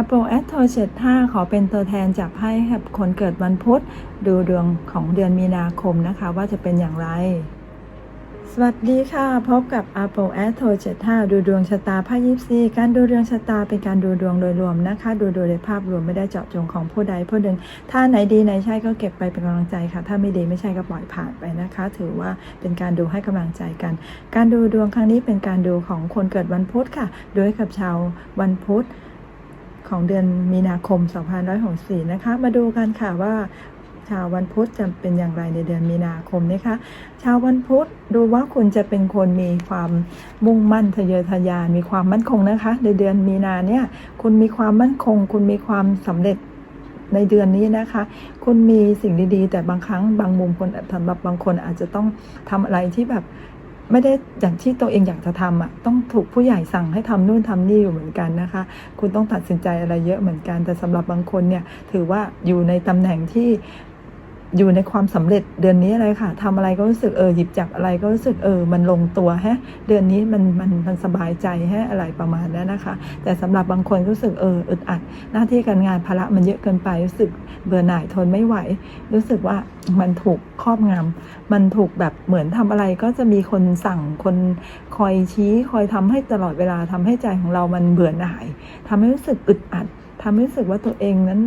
อโปแอสโทเชต5ขอเป็นตัวแทนจับให้คนเกิดวันพุธ ดูดวงของเดือนมีนาคมนะคะ ว่าจะเป็นอย่างไร สวัสดีค่ะ พบกับ Apple a s t r o 75 ดูดวงชะตาภาคยิปซีการดูดวงชะตาเป็นการดูดวงโดยรวมนะคะ ดูโดยในภาพรวมไม่ได้เจาะจงของผู้ใดผู้หนึ่งถ้าไหนดีไหนใช่ก็เก็บไปเป็นกำลังใจค่ะ ถ้าไม่ดีไม่ใช่ก็ปล่อยผ่านไปนะคะ ถือว่าเป็นการดูให้กำลังใจกัน การดูดวงครั้งนี้เป็นการดูของคนเกิดวันพุธค่ะ โดยกับชาววันพุธ ของเดือนมีนาคม 2564 นะคะ มาดูกันค่ะว่าชาววันพุธจะเป็นอย่างไรในเดือนมีนาคมนะคะ ชาววันพุธดูว่าคุณจะเป็นคนมีความมุ่งมั่นทะเยอทะยานมีความมั่นคงนะคะ ในเดือนมีนาเนี่ย คุณมีความมั่นคง คุณมีความสำเร็จในเดือนนี้นะคะ คุณมีสิ่งดีๆ แต่บางครั้งบางมุมคนสำหรับบางคนอาจจะต้องทำอะไรที่แบบ ไม่ได้อย่างที่ตัวเองอยากจะทำอะต้องถูกผู้ใหญ่สั่งให้ทำนู่นทำนี่อยู่เหมือนกันนะคะ คุณต้องตัดสินใจอะไรเยอะเหมือนกันแต่สำหรับบางคนเนี่ยถือว่าอยู่ในตำแหน่งที่ อยู่ในความสำเร็จเดือนนี้อะไรค่ะทำอะไรก็รู้สึกเออหยิบจับอะไรก็รู้สึกเออมันลงตัวแฮะ เดือนนี้มันมันมันสบายใจแฮะอะไรประมาณนั้นนะคะ แต่สำหรับบางคนรู้สึกเอออึดอัด หน้าที่การงานภาระมันเยอะเกินไปรู้สึกเบื่อหน่ายทนไม่ไหว รู้สึกว่ามันถูกครอบงำมันถูกแบบเหมือนทำอะไรก็จะมีคนสั่งคนคอยชี้ คอยทำให้ตลอดเวลาทำให้ใจของเรามันเบื่อหน่ายทำให้รู้สึกอึดอัด ทำให้รู้สึกว่าตัวเองนั้น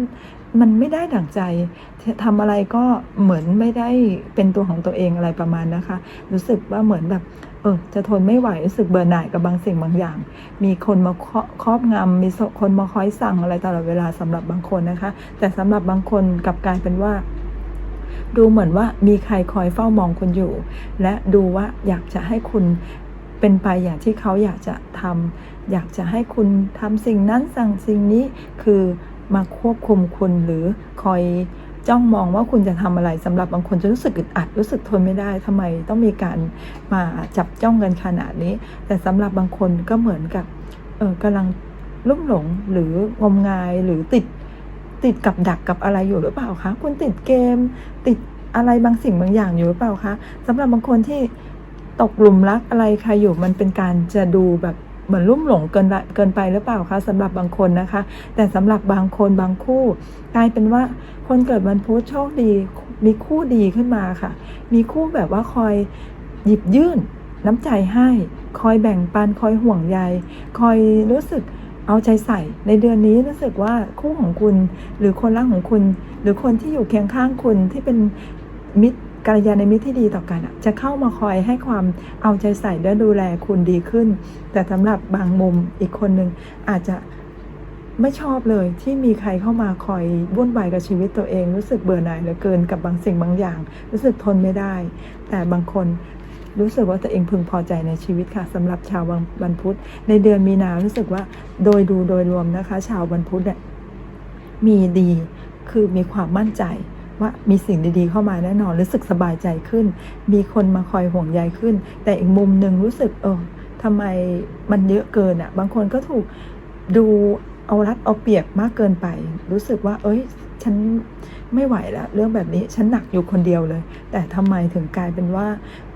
มันไม่ได้ดั่งใจทำอะไรก็เหมือนไม่ได้เป็นตัวของตัวเองอะไรประมาณนะคะ รู้สึกว่าเหมือนแบบเออจะทนไม่ไหวรู้สึกเบื่อหน่ายกับบางสิ่งบางอย่าง มีคนมาครอบงำมีคนมาคอยสั่งอะไรตลอดเวลาสำหรับบางคนนะคะ แต่สำหรับบางคนกลับกลายเป็นว่า ดูเหมือนว่ามีใครคอยเฝ้ามองคุณอยู่ และดูว่าอยากจะให้คุณ เป็นไปอย่างที่เขาอยากจะทำอยากจะให้คุณทำสิ่งนั้นสั่งสิ่งนี้คือมาควบคุมคุณหรือคอยจ้องมองว่าคุณจะทำอะไรสำหรับบางคนจะรู้สึกอึดอัดรู้สึกทนไม่ได้ทำไมต้องมีการมาจับจ้องกันขนาดนี้ แต่สำหรับบางคนก็เหมือนกับเออกำลังลุ่มหลงหรืองมงายหรือติดติดกับดักกับอะไรอยู่หรือเปล่าคะคุณติดเกม ติดอะไรบางสิ่งบางอย่างอยู่หรือเปล่าคะสำหรับบางคนที่ ตกหลุมรักอะไรใครอยู่มันเป็นการจะดูแบบเหมือนลุ่มหลงเกินละเกินไปหรือเปล่าคะสำหรับบางคนนะคะ แต่สำหรับบางคนบางคู่ กลายเป็นว่าคนเกิดวันพุธโชคดี มีคู่ดีขึ้นมาค่ะ มีคู่แบบว่าคอยหยิบยื่น น้ำใจให้ คอยแบ่งปันคอยห่วงใย คอยรู้สึกเอาใจใส่ ในเดือนนี้รู้สึกว่าคู่ของคุณ หรือคนรักของคุณ หรือคนที่อยู่เคียงข้างคุณที่เป็นมิตร กัลยาณมิตรที่ดีต่อกันอะจะเข้ามาคอยให้ความเอาใจใส่และดูแลคุณดีขึ้น แต่สำหรับบางมุมอีกคนหนึ่งอาจจะไม่ชอบเลยที่มีใครเข้ามาคอยวุ่นวายกับชีวิตตัวเอง รู้สึกเบื่อหน่ายเหลือเกินกับบางสิ่งบางอย่าง รู้สึกทนไม่ได้ แต่บางคนรู้สึกว่าตัวเองพึงพอใจในชีวิตค่ะสำหรับชาววันวันพุธ ในเดือนมีนารู้สึกว่าโดยดูโดยรวมนะคะ ชาววันพุธเนี่ยมีดีคือมีความมั่นใจ ว่ามีสิ่งดีๆเข้ามาแน่นอน รู้สึกสบายใจขึ้น มีคนมาคอยห่วงใยขึ้น แต่อีกมุมหนึ่งรู้สึกเออทำไมมันเยอะเกินอะ่ะ บางคนก็ถูกดูเอารัดเอาเปรียบมากเกินไป รู้สึกว่า เอ้ย ฉันไม่ไหวแล้ว เรื่องแบบนี้ฉันหนักอยู่คนเดียวเลย แต่ทำไมถึงกลายเป็นว่า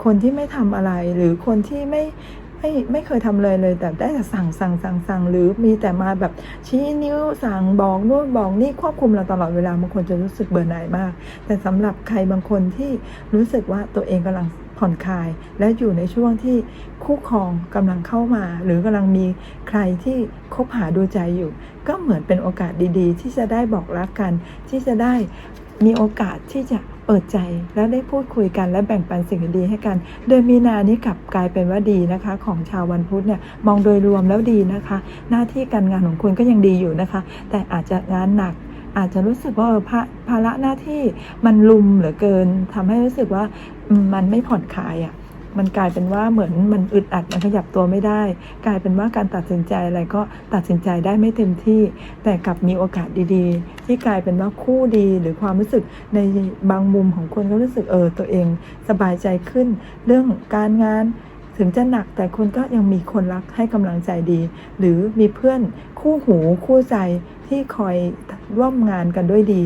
คนที่ไม่ทำอะไรหรือคนที่ไม่ ไม่ไม่เคยทำเลยเลย แต่ได้แต่สั่งสั่งสั่งสั่งหรือมีแต่มาแบบชี้นิ้วสั่งบอกนู่นบอกนี่ควบคุมเราตลอดเวลาบางคนจะรู้สึกเบื่อหน่ายมาก แต่สำหรับใครบางคนที่รู้สึกว่าตัวเองกำลังผ่อนคลาย และอยู่ในช่วงที่คู่ครองกำลังเข้ามา หรือกำลังมีใครที่คบหาดูใจอยู่ ก็เหมือนเป็นโอกาสดี ๆ ที่จะได้บอกรักกันที่จะได้ มีโอกาสที่จะเปิดใจและได้พูดคุยกันและแบ่งปันสิ่งดีให้กัน เดือนมีนานี้กลับกลายเป็นว่าดีนะคะ ของชาววันพุธเนี่ยมองโดยรวมแล้วดีนะคะ หน้าที่การงานของคุณก็ยังดีอยู่นะคะ แต่อาจจะงานหนักอาจจะรู้สึกว่าภาภาระหน้าที่มันลุมเหลือเกินทำให้รู้สึกว่ามมันไม่ผ่อนคลายอะ่ะ มันกลายเป็นว่าเหมือนมันอึดอัดมันขยับตัวไม่ได้ กลายเป็นว่าการตัดสินใจอะไรก็ตัดสินใจได้ไม่เต็มที่ แต่กลับมีโอกาสดีๆ ที่กลายเป็นว่าคู่ดีหรือความรู้สึกในบางมุมของคนก็รู้สึกเออตัวเองสบายใจขึ้น เรื่องการงานถึงจะหนักแต่คนก็ยังมีคนรักให้กำลังใจดี หรือมีเพื่อนคู่หูคู่ใจที่คอยร่วมงานกันด้วยดี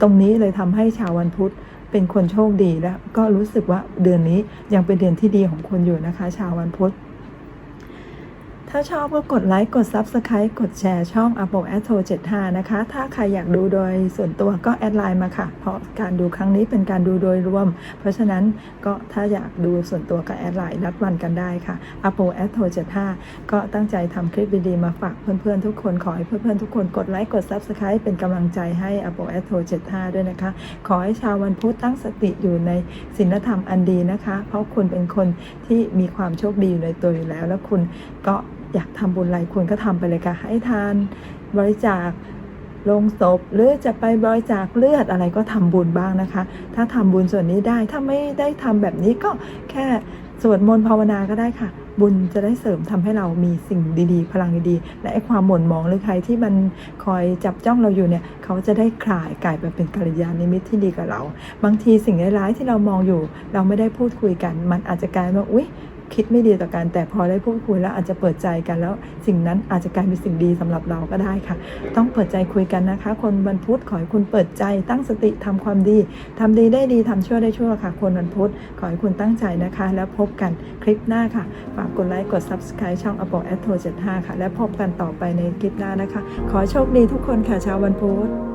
ตรงนี้เลยทำให้ชาววันพุธ เป็นคนโชคดีและก็รู้สึกว่าเดือนนี้ยังเป็นเดือนที่ดีของคนอยู่นะคะ ชาววันพุธ ถ้าชอบก็กดไลค์ กด Subscribe กดแชร์ช่อง Apple a t o 75 นะคะ ถ้าใครอยากดูโดยส่วนตัวก็แอดไลน์มาค่ะ เพราะการดูครั้งนี้เป็นการดูโดยรวม เพราะฉะนั้นก็ถ้าอยากดูส่วนตัวก็แอดไลน์นัดวันกันได้ค่ะ Apple a t o 75 ก็ตั้งใจทำคลิปดีๆมาฝากเพื่อนๆทุกคน ขอให้เพื่อนๆทุกคนกดไลค์ กด Subscribe เป็นกำลังใจให้ Apple a t o 75 ด้วยนะคะ ขอให้ชาววันพุธตั้งสติอยู่ในศีลธรรมอันดีนะคะ เพราะคุณเป็นคนที่มีความโชคดีอยู่ในตัวอยู่แล้ว แล้วคุณก็ อยากทำบุญอะไรคุณก็ทำไปเลยค่ะ ให้ทานบริจาคลงศพหรือจะไปบริจาคเลือดอะไรก็ทำบุญบ้างนะคะ ถ้าทำบุญส่วนนี้ได้ถ้าไม่ได้ทำแบบนี้ก็แค่สวดมนต์ภาวนาก็ได้ค่ะ บุญจะได้เสริมทำให้เรามีสิ่งดีๆ พลังดีๆ และไอ้ความหม่นหมองหรือใครที่มันคอยจับจ้องเราอยู่เนี่ย เขาจะได้คลายกลายไปเป็นกัลยาณมิตรที่ดีกับเรา บางทีสิ่งร้ายๆที่เรามองอยู่ เราไม่ได้พูดคุยกัน มันอาจจะกลายมาอุ๊ย คิดไม่ดีต่อกัน แต่พอได้พูดคุยแล้วอาจจะเปิดใจกันแล้ว สิ่งนั้นอาจจะกลายเป็นสิ่งดีสำหรับเราก็ได้ค่ะ ต้องเปิดใจคุยกันนะคะ คนวันพุธขอให้คุณเปิดใจตั้งสติทำความดีทำดีได้ดีทำชั่วได้ชั่วค่ะ คนวันพุธขอให้คุณตั้งใจนะคะ แล้วพบกันคลิปหน้าค่ะฝากกดไลค์กด subscribe ช่อง Apple a t o 75ค่ะ และพบกันต่อไปในคลิปหน้านะคะ ขอโชคดีทุกคนค่ะชาววันพุธ